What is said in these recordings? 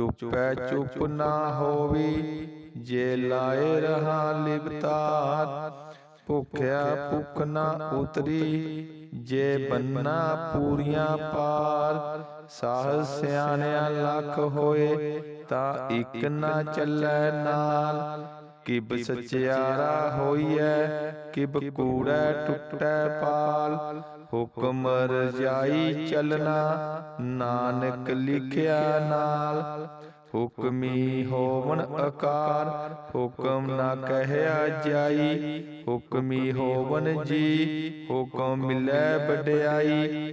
ਚੁੱਪੈ ਚੁੱਪ ਨਾ ਹੋਵੀ। ਜੇ ਲਾਏ ਰਹਾ ਲਿਵਤਾਰ ਭੁਖਿਆ ਭੁਖ ਨਾ ਉਤਰੀ। ਜੇ ਬੰਨਾ ਪੂਰੀਆਂ ਪਾਰ ਸਾਹ ਸਿਆਣਿਆ ਲੱਖ ਹੋਏ ਤਾਂ ਇੱਕ ਨਾ ਚੱਲੈ ਨਾਲ। ਕਿਬ ਸਚਿਆਰਾ ਹੋਈਐ ਕਿਬ ਕੂੜੈ ਟੁੱਟੈ ਪਾਲ। ਹੁਕਮ ਰਜਾਈ ਚਲਣਾ ਨਾਨਕ ਲਿਖਿਆ ਨਾਲ। ਹੁਕਮੀ ਹੋਵਨ ਆਕਾਰ ਹੁਕਮ ਨਾ ਕਹਿਆ ਜਾਈ। ਹੁਕਮੀ ਹੋਵਨ ਜੀ ਹੁਕਮ ਮਿਲੈ ਵਡਿਆਈ।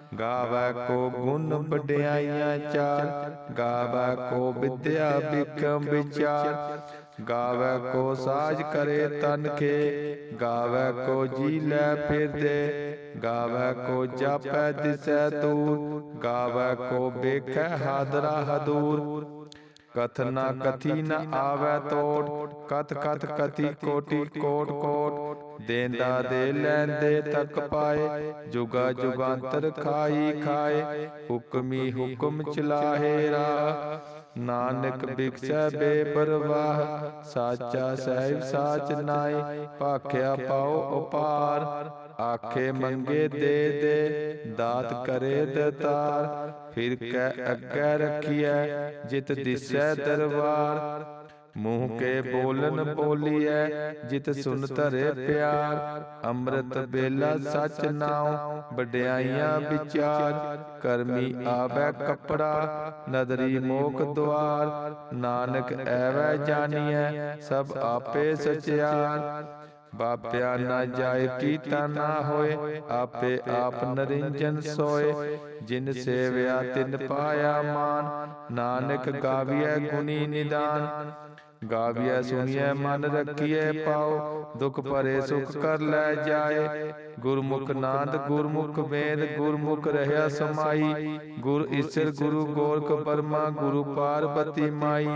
ਗਾਵੈ ਕੋ ਗੁਣ ਵਡਿਆਈਆਂ ਚਾਰ ਗਾਵੈ ਕੋ ਵਿਦਿਆ ਬਿਕਮ ਵਿਚਾਰ ਗਾਵੈ ਕੋ ਸਾਜ ਕਰੇ ਤਨ ਕੇ ਗਾਵੈ ਕੋ ਜੀ ਲੈ ਫਿਰਦੇ। ਗਾਵੈ ਕੋ ਜਾਪੈ ਦਿਸੈ ਦੂਰ, ਗਾਵੈ ਕੋ ਵੇਖੈ ਹਾਦਰਾ ਹਦੂਰ। ਕਥਨਾ ਕਥੀ ਨ ਆਵੈ ਤੋੜ, ਕਥ ਕਥ ਕਥੀ ਕੋਟੀ ਕੋਟ ਕੋਟ। ਦੇਂਦਾ ਦੇ ਲੈਂਦੇ ਤੱਕ ਪਾਏ, ਜੁਗਾ ਜੁਗਾਂਤਰ ਖਾਈ ਖਾਏ, ਹੁਕਮੀ ਹੁਕਮ ਚਲਾਹੇ ਰਾ। ਨਾਨਕ ਬਿਕਸੈ ਬੇਪਰਵਾਹ, ਸਾਚਾ ਸਹਿਬ ਸਾਚ ਨਾਏ, ਭਾਖਿਆ ਪਾਉ ਉਪਾਰ। ਆਖੇ ਮੰਗੇ ਦੇ ਦੇ, ਦਾਤ ਕਰੇ ਦਤਾਰ। ਫਿਰ ਕੈ ਅੱਗੇ ਰਖੀਐ, ਜਿਤ ਦਿਸੈ ਦਰਬਾਰ। ਮੂੰਹ ਕੇ ਬੋਲਨ ਬੋਲੀਐ ਜਿਤ ਸੁਨ ਧਰੇ ਪਿਆਰ। ਅੰਮ੍ਰਿਤ ਬੇਲਾ ਸਚ ਨਾਉ ਵਡਿਆਈਆਂ ਵਿਚਾਰ। ਕਰਮੀ ਆਵੈ ਕਪੜਾ ਨਦਰੀ ਮੋਖ ਦੁਆਰ। ਨਾਨਕ ਐਵੈ ਜਾਣੀਐ ਸਭ ਆਪੇ ਸਚਿਆਰ। ਬਾਪਿਆ ਨਾ ਜਾਏ ਕੀਤਾ ਨਾ ਹੋਏ ਆਪੇ ਆਪ ਨਰਿੰਜਨ ਸੋਏ। ਜਿਨ ਸੇਵਿਆ ਤਿਨ ਪਾਇਆ ਮਾਨ। ਨਾਨਕ ਗਾਵੀਐ ਗੁਣੀ ਨਿਦਾਨ। ਗਾਵੀਐ ਸੁਣੀਐ, ਮਨ ਰੱਖੀਐ ਪਾਉ ਦੁਖ ਭਰੇ ਸੁਖ ਕਰ ਲੈ ਜਾਏ। ਗੁਰਮੁਖ ਨਾਦ, ਗੁਰਮੁਖ ਵੇਦ, ਗੁਰਮੁਖ ਰਹਿਆ ਸਮਾਈ। ਗੁਰ ਈਸ਼ਰ, ਗੁਰੂ ਗੋਰਖ ਪਰਮਾ, ਗੁਰੂ ਪਾਰਬਤੀ ਮਾਈ।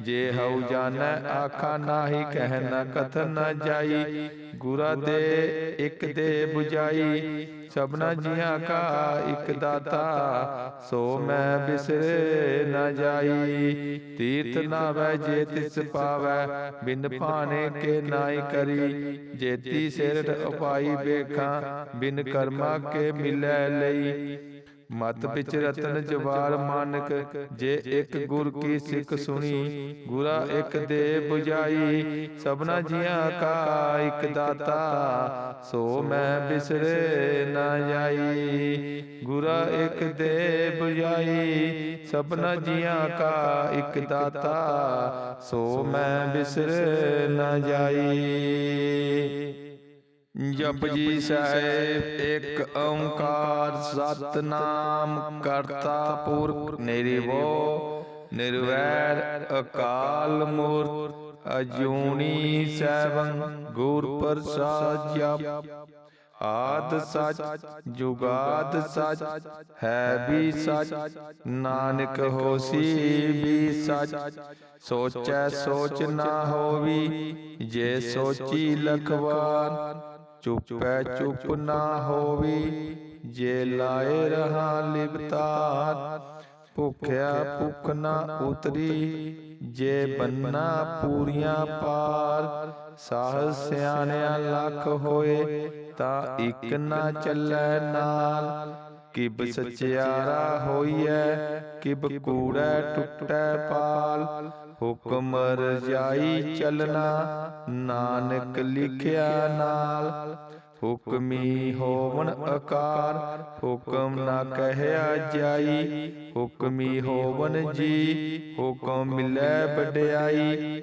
ਜੇ ਹਉ ਜਾਣੈ, ਆਖਾ ਨਾਹੀ, ਕਹਿ ਨ ਕਥਨ ਨ ਜਾਈ। ਗੁਰਾ ਦੇ, ਇਕ ਦੇ 부ਜਾਈ ਸਭਨਾ ਜੀਆਂ ਕਾ ਇਕ ਦਾਤਾ ਸੋ ਮੈਂ ਬਿਸਰੇ ਨ ਜਾਈ। ਤੀਰਥ ਨਾਵੈ ਜੇ ਤਿਸ ਪਾਵੈ ਬਿਨ ਭਾਣੇ ਕੇ ਨਾਈ ਕਰੀ। ਜੇਤੀ ਸਿਰਟ ਉਪਾਈ ਵੇਖਾਂ ਬਿਨ ਕਰਮਾ ਕੇ ਮਿਲੈ ਲਈ। ਮਤ ਵਿੱਚ ਰਤਨ ਜਵਾਰ ਮਾਨਕ ਜੇ ਇੱਕ ਗੁਰ ਕੀ ਸਿੱਖ ਸੁਣੀ ਗੁਰਾ ਇੱਕ ਦੇ 부ਜਾਈ ਸਭਨਾ ਜੀਆਂ ਕਾ ਇੱਕ ਦਾਤਾ ਸੋ ਮੈਂ ਬਿਸਰੇ ਨਾ ਜਾਈ। ਗੁਰਾ ਇੱਕ ਦੇ 부ਜਾਈ ਸਭਨਾ ਜੀਆਂ ਕਾ ਇੱਕ ਦਾਤਾ ਸੋ ਮੈਂ ਬਿਸਰੇ ਨਾ ਜਾਈ। ਜਪਜੀ ਸਾਹਿਬ ਇੱਕ ਓੰਕਾਰ ਸਤਨਾਮ ਕਰਤਾ ਪੁਰਖ ਨਿਰਭਉ ਨਿਰਵੈਰ ਅਕਾਲ ਮੂਰਤ ਅਜੂਨੀ ਸੈਭੰ ਗੁਰ ਪ੍ਰਸਾਦ ਜਪ। ਆਦ ਸਚ ਜੁਗਾਦ ਸਚ ਹੈ ਵੀ ਸਚ। ਨਾਨਕ ਹੋਸੀ ਵੀ ਸਚ। ਸੋਚੈ। ਸੋਚ ਨਾ ਹੋਵੀ ਜੇ ਸੋਚੀ ਲਖਵਾਰ। ਚੁੱਪੈ ਚੁੱਪ ਨਾ ਹੋਵੀ। ਜੇ ਲਾਏ ਰਹਾ ਲਿਵਤਾਰ ਭੁਖਿਆ ਭੁਖ ਨਾ ਉਤਰੀ। ਜੇ ਬੰਨਾ ਪੂਰੀਆਂ ਪਾਰ ਸਾਹ ਸਿਆਣਿਆ ਲੱਖ ਹੋਏ ਤਾਂ ਇੱਕ ਨਾ ਚੱਲੈ ਨਾਲ। ਕਿਬ ਸਚਿਆਰਾ ਹੋਈਐ ਕਿਬ ਕੂੜੈ ਟੁੱਟੈ ਪਾਲ। ਹੁਕਮ ਰਜਾਈ ਚਲਣਾ ਨਾਨਕ ਲਿਖਿਆ ਨਾਲ। ਹੁਕਮੀ ਹੋਵਨ ਆਕਾਰ ਹੁਕਮ ਨਾ ਕਹਿਆ ਜਾਈ ਹੁਕਮੀ ਹੋਵਨ ਜੀ। ਹੁਕਮ ਮਿਲੈ ਵਡਿਆਈ।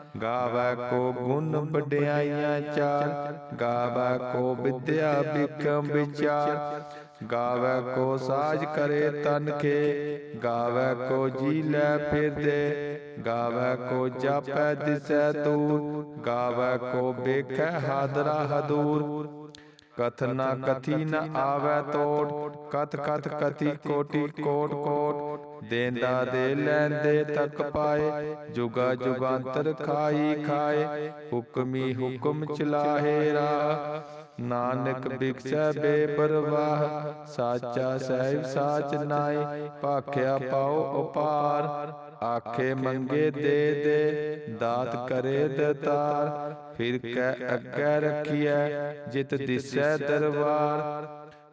ਗਾਵੈ ਕੋ ਗੁਣ ਵਡਿਆਈਆਂ ਚਾਰ, ਗਾਵੈ ਕੋ ਵਿਦਿਆ ਬਿਕਮ ਵਿਚਾਰ। ਗਾਵੈ ਕੋ ਸਾਜ ਕਰੇ ਤਨ ਕੇ ਗਾਵੈ ਕੋ ਜੀ ਲੈ ਫਿਰਦੇ। ਗਾਵੈ ਕੋ ਜਾਪੈ ਦਿਸੈ ਦੂਰ, ਗਾਵੈ ਕੋ ਵੇਖੈ ਹਾਦਰਾ ਹਦੂਰ। ਕਥਨਾ ਕਥੀ ਨ ਆਵੈ ਤੋੜ ਕਥ ਕਥ ਕਥੀ ਕੋਟੀ ਕੋਟ ਕੋਟ ਦੇਂਦਾ ਦੇ ਲੈਂਦੇ ਤੱਕ ਪਾਏ ਜੁਗਾ ਜੁਗਾਂਤਰ ਖਾਈ ਖਾਏ ਹੁਕਮੀ ਹੁਕਮ ਚਲਾਹੇ ਰਾ। ਨਾਨਕ ਬਿਕਸੈ ਬੇਪਰਵਾਹ ਸਾਚਾ ਸਹਿਬ ਸਾਚ ਨਾਈ ਭਾਖਿਆ ਪਾਉ ਉਪਾਰ। ਆਖੇ ਮੰਗੇ ਦੇ ਦੇ ਦਾਤ ਕਰੇ ਦਤਾਰ। ਫਿਰ ਕੈ ਅੱਗੇ ਰਖੀਐ ਜਿਤ ਦਿਸੈ ਦਰਬਾਰ।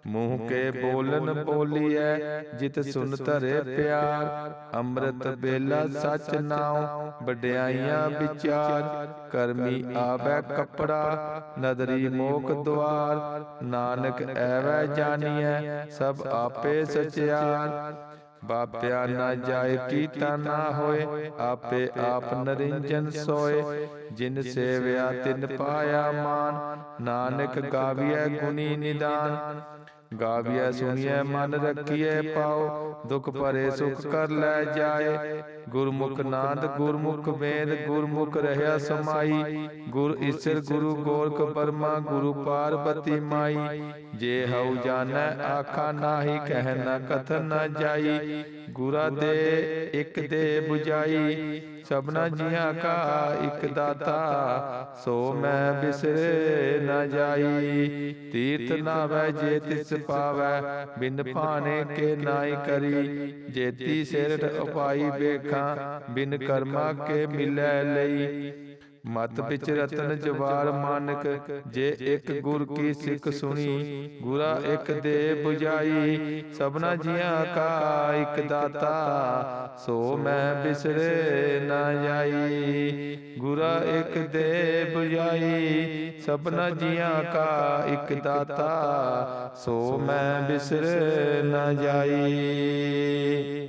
ਮੂੰਹ ਕੇ ਬੋਲਨ ਬੋਲੀਐ ਜਿਤ ਸੁਨ ਧਰੇ ਪਿਆਰ। ਅੰਮ੍ਰਿਤ ਬੇਲਾ ਸਚ ਨਾਉ ਵਡਿਆਈਆਂ ਵਿਚਾਰ। ਕਰਮੀ ਆਵੈ ਕਪੜਾ ਨਦਰੀ ਮੋਖ ਦਵਾਰ ਨਾਨਕ ਐਵੈ ਜਾਣੀਐ ਸਭ ਆਪੇ ਸਚਿਆਰ। ਬਾਪਿਆ ਨਾ ਜਾਏ ਕੀਤਾ ਨਾ ਹੋਏ, ਆਪੇ ਆਪ ਨਰਿੰਜਨ ਸੋਏ। ਜਿਨ ਸੇਵਿਆ ਤਿਨ ਪਾਇਆ ਮਾਨ, ਨਾਨਕ ਗਾਵੀਐ ਗੁਣੀ ਨਿਦਾਨ। ਗਾਵੀਐ ਸੁਣੀਐ, ਮਨ ਰੱਖੀਐ ਪਾਉ ਦੁਖ ਭਰੇ ਸੁਖ ਕਰ ਲੈ ਜਾਏ। ਗੁਰਮੁਖ ਨਾਦ ਗੁਰਮੁਖ ਵੇਦ, ਗੁਰਮੁਖ ਰਹਿਆ ਸਮਾਈ। ਗੁਰ ਈਸਰ, ਗੁਰੂ ਗੋਰਖ ਪਰਮਾ, ਗੁਰੂ ਪਾਰਬਤੀ ਮਾਈ। ਜੇ ਹਉ ਜਾਣੈ, ਆਖਾ ਨਾਹੀ, ਕਹਿ ਨ ਕਥਨ ਨ ਜਾਈ। ਗੁਰਾ ਦੇ ਇਕ ਦੇ 부ਜਾਈ ਸਭਨਾ ਜੀਆਂ ਕਾ ਇਕ ਦਾਤਾ ਸੋ ਮੈਂ ਬਿਸਰੇ ਨ ਜਾਈ। ਤੀਰਥ ਨਾਵੈ ਜੇ ਤਿਸ ਪਾਵੈ ਬਿਨ ਭਾਣੇ ਕੇ ਨਾਈ ਕਰੀ। ਜੇਤੀ ਸਿਰਟ ਉਪਾਈ ਵੇਖਾਂ ਬਿਨ ਕਰਮਾ ਕੇ ਮਿਲੈ ਲਈ। ਮਤ ਵਿੱਚ ਰਤਨ ਜਵਾਰ ਮਾਨਕ ਜੇ ਇੱਕ ਗੁਰ ਕੀ ਸਿੱਖ ਸੁਣੀ ਗੁਰਾ ਇੱਕ ਦੇ 부ਜਾਈ ਸਭਨਾ ਜੀਆਂ ਕਾ ਇੱਕ ਦਾਤਾ ਸੋ ਮੈਂ ਬਿਸਰੇ ਨਾ ਜਾਈ। ਗੁਰਾ ਇੱਕ ਦੇ 부ਜਾਈ ਸਭਨਾ ਜੀਆਂ ਕਾ ਇੱਕ ਦਾਤਾ ਸੋ ਮੈਂ ਬਿਸਰੇ ਨਾ ਜਾਈ।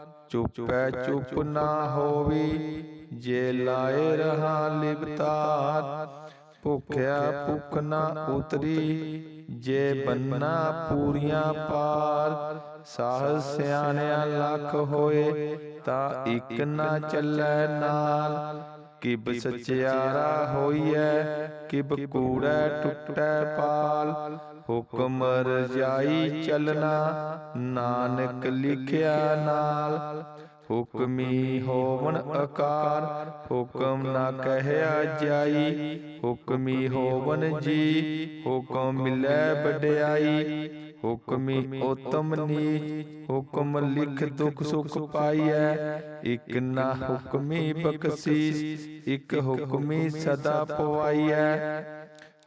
ਚੁੱਪੈ ਚੁਪ ਨਾ ਹੋਵੀ, ਜੇ ਲਾਏ ਰਹਾ ਲਿਵਤਾਰ ਭੁਖਿਆ ਭੁਖ ਨਾ ਉਤਰੀ, ਜੇ ਬੰਨਾ ਪੂਰੀਆਂ ਪਾਰ ਸਾਹ ਸਿਆਣਿਆ ਲੱਖ ਹੋਏ, ਤਾਂ ਇੱਕ ਨਾ ਚੱਲੈ ਨਾਲ। ਕਿਬ ਸਚਿਆਰਾ ਹੋਈਐ, ਕਿਬ ਕੂੜੈ ਟੁੱਟੈ ਪਾਲ। ਹੁਕਮ ਰਜਾਈ ਚਲਣਾ, ਨਾਨਕ ਲਿਖਿਆ ਨਾਲ। ਹੁਕਮੀ ਹੋਵਨ ਅਕਾਰ, ਹੁਕਮ ਨਾ ਕਹਿਆ ਜਾਈ। ਹੁਕਮੀ ਹੋਵਨ ਜੀ, ਹੁਕਮ ਮਿਲੈ ਵਡਿਆਈ। ਹੁਕਮੀ ਉਤਮ ਨੀਚ, ਹੁਕਮ ਲਿਖ ਦੁਖ ਸੁਖ ਪਾਈਐ। ਇਕ ਨਾ ਹੁਕਮੀ ਬਖਸ਼ੀਸ, ਇਕ ਹੁਕਮੀ ਸਦਾ ਪਵਾਈਐ।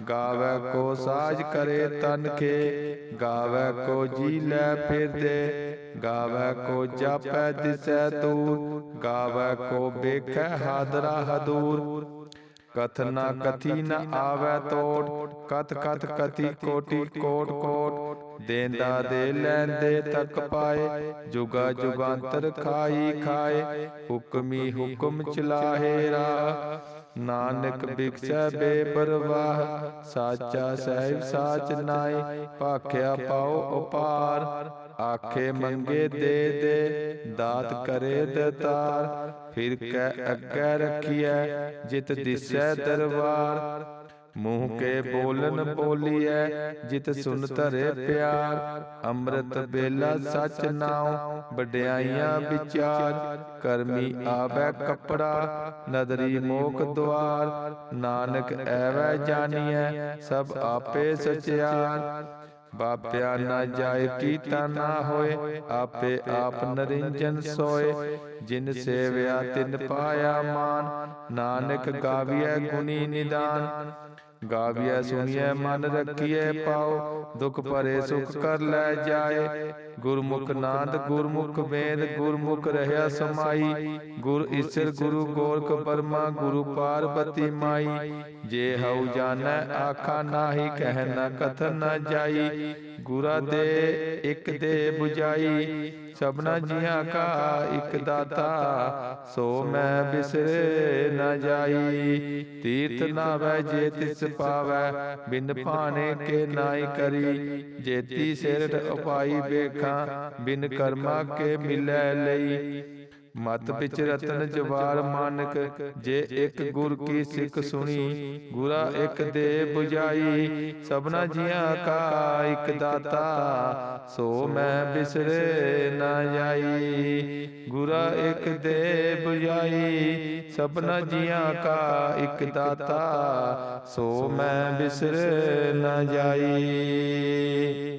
ਗਾਵੈ ਕੋ ਸਾਜ ਕਰੇ ਤਨ ਕੇ, ਗਾਵੈ ਕੋ ਜੀ ਲੈ ਫਿਰਦੇ, ਗਾਵੈ ਕੋ ਜਾਪੈ ਦਿਸੈ ਤੂਰ ਗਾਵੈ ਕੋ ਵੇਖੈ ਹਾਦਰਾ ਹਦੂਰ। ਕਥ ਨਾ ਕਥੀ ਨ ਆਵੈ ਤੋੜ ਕਥ ਕਥ ਕਥੀ ਕੋਟੀ ਕੋਟ ਕੋਟ। ਦੇਂਦਾ ਦੇ ਲੈਂਦੇ ਤੱਕ ਪਾਏ, ਜੁਗਾ ਜੁਗਾਂਤਰ ਖਾਈ ਖਾਏ, ਹੁਕਮੀ ਹੁਕਮ ਚਲਾਹੇ ਰਾ ਨਾਨਕ ਬਿਕਸੈ ਬੇਪਰਵਾਹ ਸਾਚਾ ਸਹਿਬ ਸਾਚ ਨਾਈ ਭਾਖਿਆ ਪਾਉ ਉਪਾਰ ਆਖੇ ਮੰਗੇ ਦੇ ਦੇ ਦਾਤ ਕਰੇ ਦਤਾਰ ਫਿਰ ਕੈ ਅੱਗੇ ਰਖੀਐ ਜਿਤ ਦਿਸੈ ਦਰਬਾਰ ਮੂੰਹ ਕੇ ਬੋਲਨ ਬੋਲੀਐ ਜਿਤ ਸੁਨ ਧਰੇ ਪਿਆਰ। ਅੰਮ੍ਰਿਤ ਬੇਲਾ ਸਚ ਨਾਉ ਵਡਿਆਈਆਂ ਵਿਚਾਰ। ਕਰਮੀ ਆਵੈ ਕਪੜਾ ਨਦਰੀ ਮੋਖ ਦੁਆਰ ਨਾਨਕ ਐਵੈ ਜਾਣੀਐ ਸਭ ਆਪੇ ਸਚਿਆਰ। ਬਾਪਿਆ ਨਾ ਜਾਏ ਕੀਤਾ ਨਾ ਹੋਏ ਆਪੇ ਆਪ ਨਰਿੰਜਨ ਸੋਏ। ਜਿਨ ਸੇਵਿਆ ਤਿਨ ਪਾਇਆ ਮਾਨ। ਨਾਨਕ ਗਾਵੀਐ ਗੁਣੀ ਨਿਦਾਨ। ਗਾਵੀਐ ਸੁਣੀਐ, ਮਨ ਰੱਖੀਐ ਪਾਉ ਦੁਖ ਭਰੇ ਸੁਖ ਕਰ ਲੈ ਜਾਏ। ਗੁਰਮੁਖ ਨਾਦ ਗੁਰਮੁਖ ਵੇਦ, ਗੁਰਮੁਖ ਰਹਿਆ ਸਮਾਈ। ਗੁਰ ਈਸਰ, ਗੁਰੂ ਗੋਰਖ ਪਰਮਾ ਗੁਰੂ ਪਾਰਬਤੀ ਮਾਈ। ਜੇ ਹਉ ਜਾਣੈ, ਆਖਾ ਨਾਹੀ, ਕਹਿ ਨ ਕਥਨ ਨ ਜਾਈ। ਗੁਰਾ ਦੇ ਇੱਕ ਦੇ 부ਜਾਈ ਸਭਨਾ ਜੀਆਂ ਕਾ ਇੱਕ ਦਾਤਾ, ਸੋ ਮੈਂ ਬਿਸਰੇ ਨ ਜਾਈ। ਤੀਰਥ ਨਾਵੈ ਜੇ ਤਿਸ ਪਾਵੈ, ਬਿਨ ਭਾਣੇ ਕੇ ਨਾਈ ਕਰੀ। ਜੇਤੀ ਸਿਰਟ ਉਪਾਈ ਵੇਖਾਂ, ਬਿਨ ਕਰਮਾ ਕੇ ਮਿਲੈ ਲਈ। ਮਤ ਵਿੱਚ ਰਤਨ ਜਵਾਰ ਮਾਨਕ ਜੇ ਇੱਕ ਗੁਰ ਕੀ ਸਿੱਖ ਸੁਣੀ ਗੁਰਾ ਇੱਕ ਦੇ 부ਜਾਈ ਸਭਨਾ ਜੀਆਂ ਕਾ ਇੱਕ ਦਾਤਾ ਸੋ ਮੈਂ ਬਿਸਰੇ ਨਾ ਜਾਈ। ਗੁਰਾ ਇੱਕ ਦੇ 부ਜਾਈ ਸਭਨਾ ਜੀਆਂ ਕਾ ਇੱਕ ਦਾਤਾ ਸੋ ਮੈਂ ਬਿਸਰੇ ਨਾ ਜਾਈ।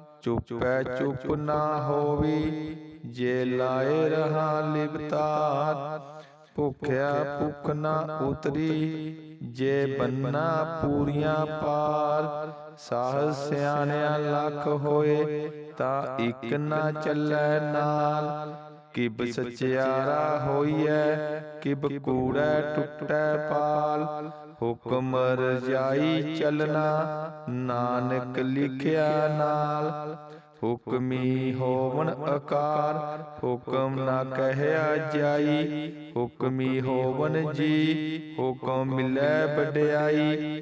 ਚੁੱਪੈ ਚੁੱਪ ਨਾ ਹੋਵੀ ਜੇ ਲਾਏ ਰਹਾ ਲਿਵਤਾਰ ਭੁਖਿਆ ਭੁਖ ਨਾ ਉਤਰੀ। ਜੇ ਬੰਨਾ ਪੂਰੀਆਂ ਪਾਰ ਸਾਹ ਸਿਆਣਿਆ ਲੱਖ ਹੋਏ ਤਾਂ ਇੱਕ ਨਾ ਚੱਲੈ ਨਾਲ। ਕਿਬ ਸਚਿਆਰਾ ਹੋਈਐ ਕਿਬ ਕੂੜੈ ਟੁੱਟੈ ਪਾਲ। ਹੁਕਮ ਰਜਾਈ ਚਲਣਾ ਨਾਨਕ ਲਿਖਿਆ ਨਾਲ। ਹੁਕਮੀ ਹੋਵਨ ਆਕਾਰ ਹੁਕਮ ਨਾ ਕਹਿਆ ਜਾਈ। ਹੁਕਮੀ ਹੋਵਨ ਜੀ ਹੁਕਮ ਮਿਲੈ ਵਡਿਆਈ।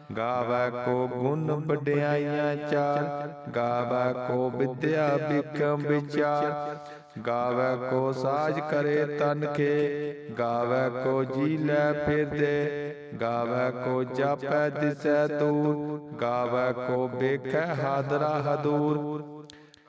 ਗਾਵੈ ਕੋ ਗੁਣ ਵਡਿਆਈਆਂ ਚਾਰ ਗਾਵੈ ਕੋ ਵਿਦਿਆ ਬਿਕਮ ਵਿਚਾਰ। ਗਾਵੈ ਕੋ ਸਾਜ ਕਰੇ ਤਨ ਕੇ, ਗਾਵੈ ਕੋ ਜੀ ਲੈ ਫਿਰਦੇ। ਗਾਵੈ ਕੋ ਜਾਪੈ ਦਿਸੈ ਤੂਰ ਗਾਵੈ ਕੋ ਵੇਖੈ ਹਾਦਰਾ ਹਦੂਰ।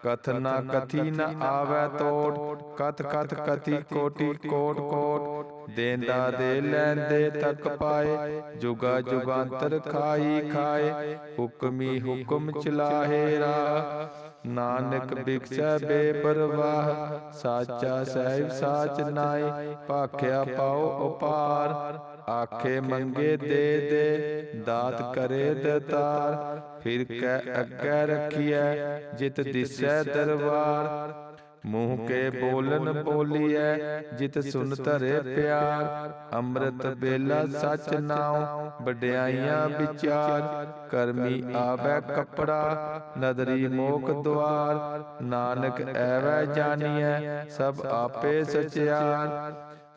ਕਥ ਨਾ ਕਥੀ ਨ ਆਵੈ ਤੋੜ, ਕਥ ਕਥ ਕਥੀ ਕੋਟੀ ਕੋਟ ਕੋਟ। ਦੇਂਦਾ ਦੇ ਲੈਂਦੇ ਤੱਕ ਪਾਏ, ਜੁਗਾ ਜੁਗਾਂਤਰ ਖਾਈ ਖਾਏ, ਹੁਕਮੀ ਹੁਕਮ ਚਲਾਹੇ ਰਾ। ਨਾਨਕ ਬਿਕਸੈ ਬੇਪਰਵਾਹ, ਸਾਚਾ ਸਹਿਬ ਸਾਚ ਨਾਈ ਭਾਖਿਆ ਪਾਉ ਉਪਾਰ। ਆਖੇ ਮੰਗੇ ਦੇ ਦੇ, ਦਾਤ ਕਰੇ ਦਤਾਰ। ਫਿਰ ਕੈ ਅੱਗੇ ਰਖੀਐ, ਜਿਤ ਦਿਸੈ ਦਰਬਾਰ। ਮੂੰਹ ਕੇ ਬੋਲਨ ਬੋਲੀਐ ਜਿਤ ਸੁਨ ਧਰੇ ਪਿਆਰ। ਅੰਮ੍ਰਿਤ ਬੇਲਾ ਸਚ ਨਾਉ ਵਡਿਆਈਆਂ ਵਿਚਾਰ। ਕਰਮੀ ਆਵੈ ਕਪੜਾ ਨਦਰੀ ਮੋਖ ਦੁਆਰ। ਨਾਨਕ ਐਵੈ ਜਾਣੀਐ ਸਭ ਆਪੇ ਸਚਿਆਰ।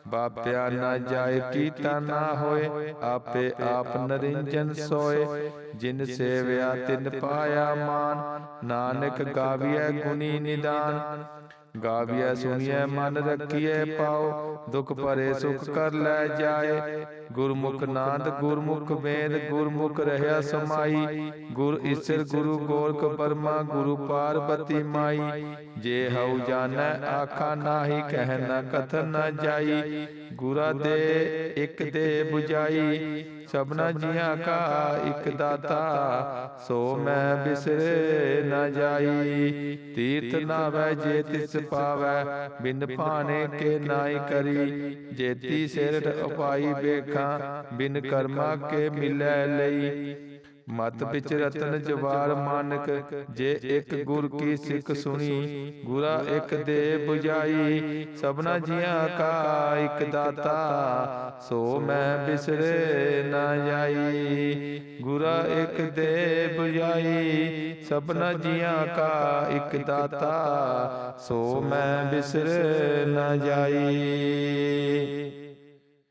ਬਾਪਿਆ ਨਾ ਜਾਏ ਕੀਤਾ ਨਾ ਹੋਏ ਆਪੇ ਆਪ ਨਰਿੰਜਨ ਸੋਏ। ਜਿਨ ਸੇਵਿਆ ਤਿਨ ਪਾਇਆ ਮਾਨ। ਨਾਨਕ ਗਾਵੀਐ ਗੁਣੀ ਨਿਦਾਨ। ਗਾਵੀਐ ਸੁਣੀਐ, ਮਨ ਰੱਖੀਐ ਪਾਉ ਦੁਖ ਭਰੇ ਸੁਖ ਕਰ ਲੈ ਜਾਏ। ਗੁਰਮੁਖ ਨਾਦ ਗੁਰਮੁਖ ਵੇਦ, ਗੁਰਮੁਖ ਰਹਿਆ ਸਮਾਈ। ਗੁਰ ਈਸਰ, ਗੁਰੂ ਗੋਰਖ ਪਰਮਾ ਗੁਰੂ ਪਾਰਬਤੀ ਮਾਈ। ਜੇ ਹਉ ਜਾਣੈ, ਆਖਾ ਨਾਹੀ, ਕਹਿ ਨ ਕਥਨ ਨ ਜਾਈ। ਗੁਰਾ ਦੇ ਇਕ ਦੇ 부ਜਾਈ ਸਭਨਾ ਜੀਆਂ ਕਾ ਇਕ ਦਾਤਾ ਸੋ ਮੈਂ ਬਿਸਰੇ ਨ ਜਾਈ। ਤੀਰਥ ਨਾਵੈ ਜੇ ਤਿਸ ਪਾਵੈ ਬਿਨ ਭਾਣੇ ਕੇ ਨਾਈ ਕਰੀ। ਜੇਤੀ ਸਿਰਟ ਉਪਾਈ ਵੇਖਾਂ ਬਿਨ ਕਰਮਾ ਕੇ ਮਿਲੈ ਲਈ। ਮਤ ਵਿੱਚ ਰਤਨ ਜਵਾਰ ਮਾਨਕ ਜੇ ਇੱਕ ਗੁਰ ਕੀ ਸਿੱਖ ਸੁਣੀ ਗੁਰਾ ਇੱਕ ਦੇ 부ਜਾਈ ਸਭਨਾ ਜੀਆਂ ਕਾ ਇੱਕ ਦਾਤਾ ਸੋ ਮੈਂ ਬਿਸਰੇ ਨਾ ਜਾਈ। ਗੁਰਾ ਇੱਕ ਦੇ 부ਜਾਈ ਸਭਨਾ ਜੀਆਂ ਕਾ ਇੱਕ ਦਾਤਾ ਸੋ ਮੈਂ ਬਿਸਰੇ ਨਾ ਜਾਈ।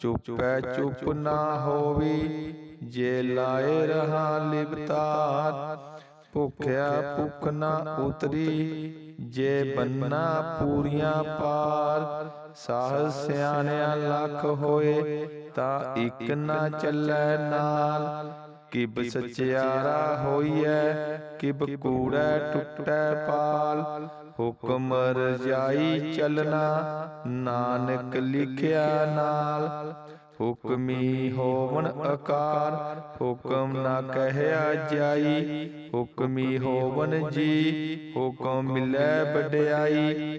ਚੁੱਪੈ ਚੁੱਪ ਨਾ ਹੋਵੀ ਜੇ ਲਾਏ ਰਹਾ ਲਿਵਤਾਰ ਭੁਖਿਆ ਭੁਖ ਨਾ ਉਤਰੀ ਜੇ ਬੰਨਾ ਪੂਰੀਆਂ ਪਾਰ ਸਾਹ ਸਿਆਣਿਆ ਲੱਖ ਹੋਏ ਤਾਂ ਇੱਕ ਨਾ ਚੱਲੈ ਨਾਲ ਕਿਬ ਸਚਿਆਰਾ ਹੋਈਐ ਕਿਬ ਕੂੜੈ ਟੁੱਟੈ ਪਾਲ। ਹੁਕਮ ਰਜਾਈ ਚਲਣਾ ਨਾਨਕ ਲਿਖਿਆ ਨਾਲ। ਹੁਕਮੀ ਹੋਵਨ ਆਕਾਰ ਹੁਕਮ ਨਾ ਕਹਿਆ ਜਾਈ। ਹੁਕਮੀ ਹੋਵਨ ਜੀ। ਹੁਕਮ ਮਿਲੈ ਵਡਿਆਈ।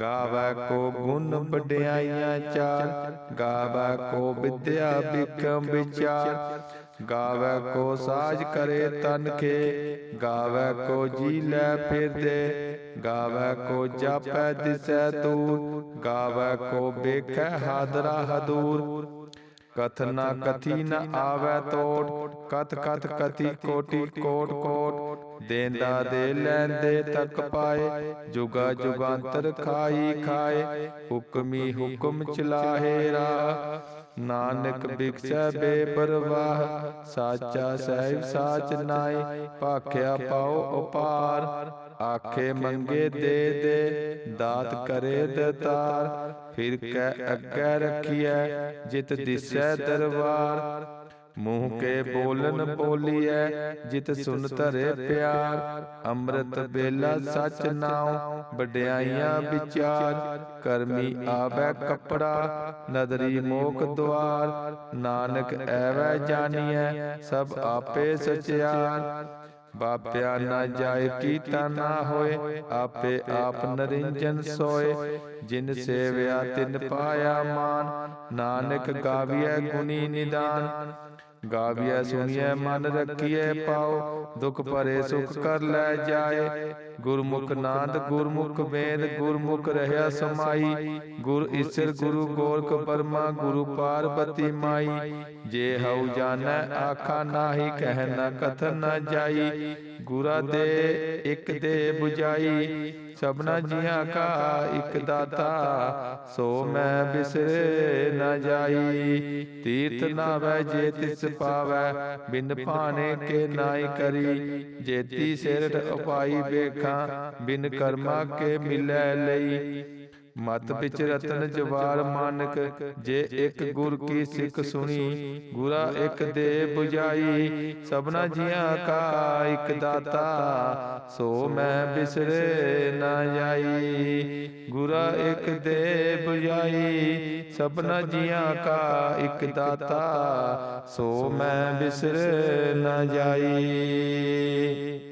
ਗਾਵੈ ਕੋ ਗੁਣ ਵਡਿਆਈਆਂ ਚਾਰ ਗਾਵੈ ਕੋ ਵਿਦਿਆ ਬਿਕਮ ਵਿਚਾਰ ਗਾਵੈ ਕੋ ਸਾਜ ਕਰੇ ਤਨ ਕੇ ਗਾਵੈ ਕੋ ਜੀ ਲੈ ਫਿਰਦੇ। ਗਾਵੈ ਕੋ ਜਾਪੈ ਦਿਸੈ ਦੂਰ, ਗਾਵੈ ਕੋ ਵੇਖੈ ਹਾਦਰਾ ਹਦੂਰ। ਕਥਨਾ ਕਥੀ ਨ ਆਵੈ ਤੋੜ ਕਥ ਕਥ ਕਥੀ ਕੋਟੀ ਕੋਟ ਕੋਟ ਦੇਂਦਾ ਦੇ ਲੈਂਦੇ ਤੱਕ ਪਾਏ ਜੁਗਾ ਜੁਗਾਂਤਰ ਖਾਈ ਖਾਏ ਹੁਕਮੀ ਹੁਕਮ ਚਲਾਹੇ ਰਾ ਨਾਨਕ ਬਿਕਸੈ ਬੇਪਰਵਾਹ ਸਾਚਾ ਸਹਿਬ ਸਾਚ ਨਾਏ ਭਾਖਿਆ ਪਾਉ ਉਪਾਰ। ਆਖੇ ਮੰਗੇ ਦੇ ਦੇ ਦਾਤ ਕਰੇ ਦਤਾਰ ਫਿਰ ਕੈ ਅੱਗੇ ਰਖੀਐ ਜਿਤ ਦਿਸੈ ਦਰਬਾਰ। ਮੂੰਹ ਕੇ ਬੋਲਨ ਬੋਲੀਐ ਜਿਤ ਸੁਨ ਧਰੇ ਪਿਆਰ। ਅੰਮ੍ਰਿਤ ਬੇਲਾ ਸਚ ਨਾਉ ਵਡਿਆਈਆਂ ਵਿਚਾਰ। ਕਰਮੀ ਆਵੈ ਕਪੜਾ ਨਦਰੀ ਮੋਖ ਦੁਆਰ। ਨਾਨਕ ਐਵੈ ਜਾਣੀਐ ਸਭ ਆਪੇ ਸਚਿਆਰ। ਬਾਪਿਆ ਨਾ ਜਾਏ ਕੀਤਾ ਨਾ ਹੋਏ ਆਪੇ ਆਪ ਨਰਿੰਜਨ ਸੋਏ। ਜਿਨ ਸੇਵਿਆ ਤਿਨ ਪਾਇਆ ਮਾਨ। ਨਾਨਕ ਗਾਵੀਐ ਗੁਣੀ ਨਿਦਾਨ। ਗਾਵੀਐ ਸੁਣੀਐ, ਮਨ ਰੱਖੀਐ ਪਾਉ ਦੁਖ ਭਰੇ ਸੁਖ ਕਰ ਲੈ ਜਾਏ। ਗੁਰਮੁਖ ਨਾਦ, ਗੁਰਮੁਖ ਵੇਦ, ਗੁਰਮੁਖ ਰਹਿਆ ਸਮਾਈ। ਗੁਰ ਈਸਰ, ਗੁਰੂ ਗੋਰਖ ਪਰਮਾ, ਗੁਰੂ ਪਾਰਬਤੀ ਮਾਈ। ਜੇ ਹਉ ਜਾਣੈ, ਆਖਾ ਨਾਹੀ, ਕਹਿ ਨ ਕਥਨ ਨ ਜਾਈ। ਗੁਰਾ ਦੇ, ਇੱਕ ਦੇ 부ਜਾਈ ਸਭਨਾ ਜੀਆਂ ਕਾ ਇੱਕ ਦਾਤਾ ਸੋ ਮੈਂ ਬਿਸਰੇ ਨਾ ਜਾਈ। ਤੀਰਥ ਨਾਵੈ ਜੇ ਤਿਸ ਪਾਵੈ ਬਿਨ ਭਾਣੇ ਕੇ ਨਾਈ ਕਰੀ। ਜੇਤੀ ਸਿਰਟ ਉਪਾਈ ਵੇਖਾਂ ਬਿਨ ਕਰਮਾ ਕੇ ਮਿਲੈ ਲਈ। ਮਤ ਵਿੱਚ ਰਤਨ ਜਵਾਰ ਮਾਨਕ ਜੇ ਇੱਕ ਗੁਰ ਕੀ ਸਿੱਖ ਸੁਣੀ ਗੁਰਾ ਇੱਕ ਦੇ 부ਜਾਈ ਸਭਨਾ ਜੀਆਂ ਕਾ ਇੱਕ ਦਾਤਾ ਸੋ ਮੈਂ ਬਿਸਰੇ ਨਾ ਜਾਈ। ਗੁਰਾ ਇੱਕ ਦੇ 부ਜਾਈ ਸਭਨਾ ਜੀਆਂ ਕਾ ਇੱਕ ਦਾਤਾ ਸੋ ਮੈਂ ਬਿਸਰੇ ਨਾ ਜਾਈ।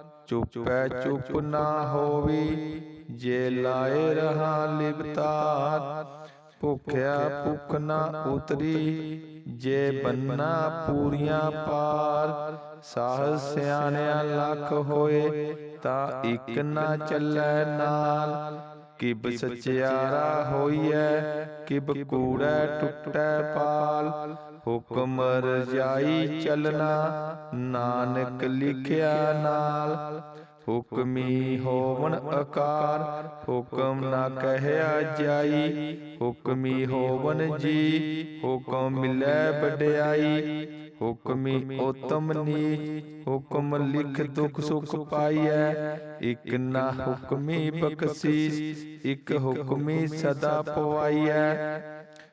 ਚੁੱਪੈ ਚੁੱਪ ਨਾ ਹੋਵੀ ਜੇ ਲਾਏ ਰਹਾ ਲਿਵਤਾਰ ਭੁਖਿਆ ਭੁਖ ਨਾ ਉਤਰੀ ਜੇ ਬੰਨਾ ਪੂਰੀਆਂ ਪਾਰ ਸਾਹ ਸਿਆਣਿਆ ਲੱਖ ਹੋਏ ਤਾਂ ਇੱਕ ਨਾ ਚੱਲੈ ਨਾਲ। ਕਿਬ ਸਚਿਆਰਾ ਹੋਈਐ ਕਿਬ ਕੂੜੈ ਟੁੱਟੈ ਪਾਲ। ਹੁਕਮ ਰਜਾਈ ਚਲਣਾ, ਨਾਨਕ ਲਿਖਿਆ ਨਾਲ। ਹੁਕਮੀ ਹੋਵਨ ਆਕਾਰ ਹੁਕਮ ਨਾ ਕਹਿਆ ਜਾਈ। ਹੁਕਮੀ ਹੋਵਨ ਜੀ, ਹੁਕਮ ਮਿਲੈ ਵਡਿਆਈ। ਹੁਕਮੀ ਉਤਮ ਨੀ ਹੁਕਮ ਲਿਖ ਦੁਖ ਸੁਖ ਪਾਈਐ। ਇਕ ਨਾ ਹੁਕਮੀ ਬਖਸ਼ੀਸ, ਇਕ ਹੁਕਮੀ ਸਦਾ ਪਵਾਈਐ।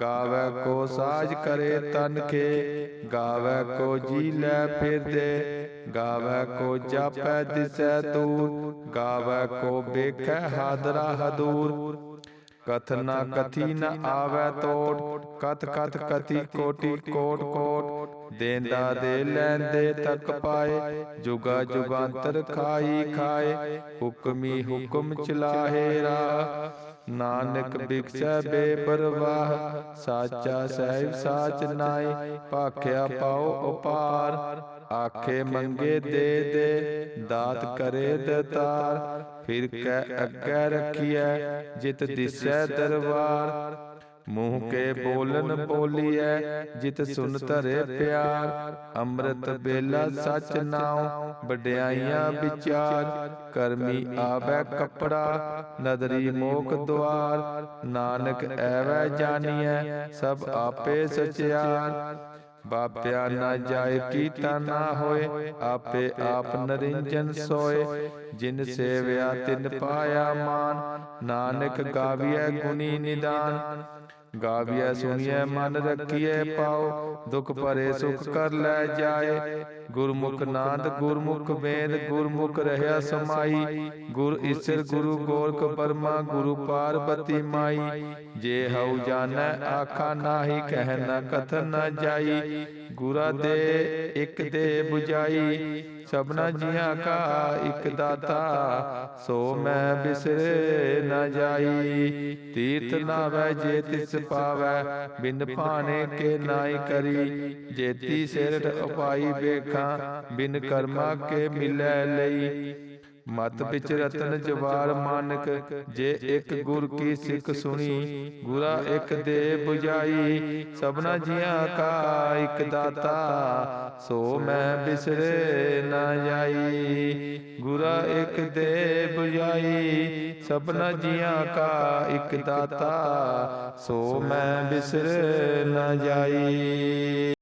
ਗਾਵੈ ਕੋ ਸਾਜ ਕਰੇ ਤਨ ਕੇ, ਗਾਵੈ ਕੋ ਜੀ ਲੈ ਫਿਰਦੇ, ਗਾਵੈ ਕੋ ਜਾਪੈ ਦਿਸੈ ਦੂਰ, ਗਾਵੈ ਕੋ ਵੇਖੈ ਹਾਦਰਾ ਹਦੂਰ। ਕਥ ਨਾ ਕਥੀ ਨ ਆਵੈ ਤੋੜ ਕਥ ਕਥ ਕਤੀ ਕੋਟੀ ਕੋਟ ਕੋਟ। ਦੇਂਦਾ ਦੇ ਲੈਂਦੇ ਤੱਕ ਪਾਏ, ਜੁਗਾ ਜੁਗਾਂਤਰ ਖਾਈ ਖਾਏ, ਹੁਕਮੀ ਹੁਕਮ ਚਲਾਹੇ ਰਾ ਨਾਨਕ ਬਿਕਸੈ ਬੇਪਰਵਾਹ ਸਾਚਾ ਸਹਿਬ ਸਾਚ ਨਾਈ ਭਾਖਿਆ ਪਾਉ ਉਪਾਰ ਆਖੇ ਮੰਗੇ ਦੇ ਦੇ ਦਾਤ ਕਰੇ ਦਤਾਰ ਫਿਰ ਕੈ ਅੱਗੇ ਰਖੀਐ ਜਿਤ ਦਿਸੈ ਦਰਬਾਰ ਮੂੰਹ ਕੇ ਬੋਲਨ ਬੋਲੀਐ ਜਿਤ ਸੁਨ ਧਰੇ ਪਿਆਰ ਅੰਮ੍ਰਿਤ ਬੇਲਾ ਸਚ ਨਾਉ ਵਡਿਆਈਆਂ ਵਿਚਾਰ ਕਰਮੀ ਆਵੈ ਕਪੜਾ ਨਦਰੀ ਮੋਖ ਦਵਾਰ ਨਾਨਕ ਐਵੈ ਜਾਣੀਐ ਸਭ ਆਪੇ ਸਚਿਆਰ। ਬਾਪਿਆ ਨਾ ਜਾਏ ਕੀਤਾ ਨਾ ਹੋਏ ਆਪੇ ਆਪ ਨਰਿੰਜਨ ਸੋਏ। ਜਿਨ ਸੇਵਿਆ ਤਿਨ ਪਾਇਆ ਮਾਨ ਨਾਨਕ ਗਾਵੀਐ ਗੁਣੀ ਨਿਦਾਨ। ਗਾਵੀਐ ਸੁਣੀਐ, ਮਨ ਰੱਖੀਐ ਪਾਉ ਦੁਖ ਭਰੇ ਸੁਖ ਕਰ ਲੈ ਜਾਏ। ਗੁਰਮੁਖ ਨਾਦ, ਗੁਰਮੁਖ ਵੇਦ, ਗੁਰਮੁਖ ਰਹਿਆ ਸਮਾਈ। ਗੁਰ ਈਸਰ, ਗੁਰੂ ਗੋਰਖ ਪਰਮਾ, ਗੁਰੂ ਪਾਰਬਤੀ ਮਾਈ। ਜੇ ਹਉ ਜਾਣੈ, ਆਖਾ ਨਾਹੀ, ਕਹਿ ਨ ਕਥਨ ਨ ਜਾਈ। ਗੁਰਾ ਦੇ, ਇੱਕ ਦੇ 부ਜਾਈ ਸਭਨਾ ਜੀਆਂ ਕਾ ਇੱਕ ਦਾਤਾ, ਸੋ ਮੈਂ ਬਿਸਰੇ ਨਾ ਜਾਈ। ਤੀਰਥ ਨਾਵੈ ਜੇ ਤਿਸ ਪਾਵੈ ਬਿਨ ਭਾਣੇ ਕੇ ਨਾਈ ਕਰੀ। ਜੇਤੀ ਸਿਰਟ ਉਪਾਈ ਵੇਖਾਂ ਬਿਨ ਕਰਮਾ ਕੇ ਮਿਲੈ ਲਈ। ਮਤ ਵਿੱਚ ਰਤਨ ਜਵਾਰ ਮਾਨਕ ਜੇ ਇੱਕ ਗੁਰ ਕੀ ਸਿੱਖ ਸੁਣੀ ਗੁਰਾ ਇੱਕ ਦੇ 부ਜਾਈ ਸਭਨਾ ਜੀਆਂ ਕਾ ਇੱਕ ਦਾਤਾ ਸੋ ਮੈਂ ਬਿਸਰੇ ਨਾ ਜਾਈ। ਗੁਰਾ ਇੱਕ ਦੇ 부ਜਾਈ ਸਭਨਾ ਜੀਆਂ ਕਾ ਇੱਕ ਦਾਤਾ ਸੋ ਮੈਂ ਬਿਸਰੇ ਨਾ ਜਾਈ।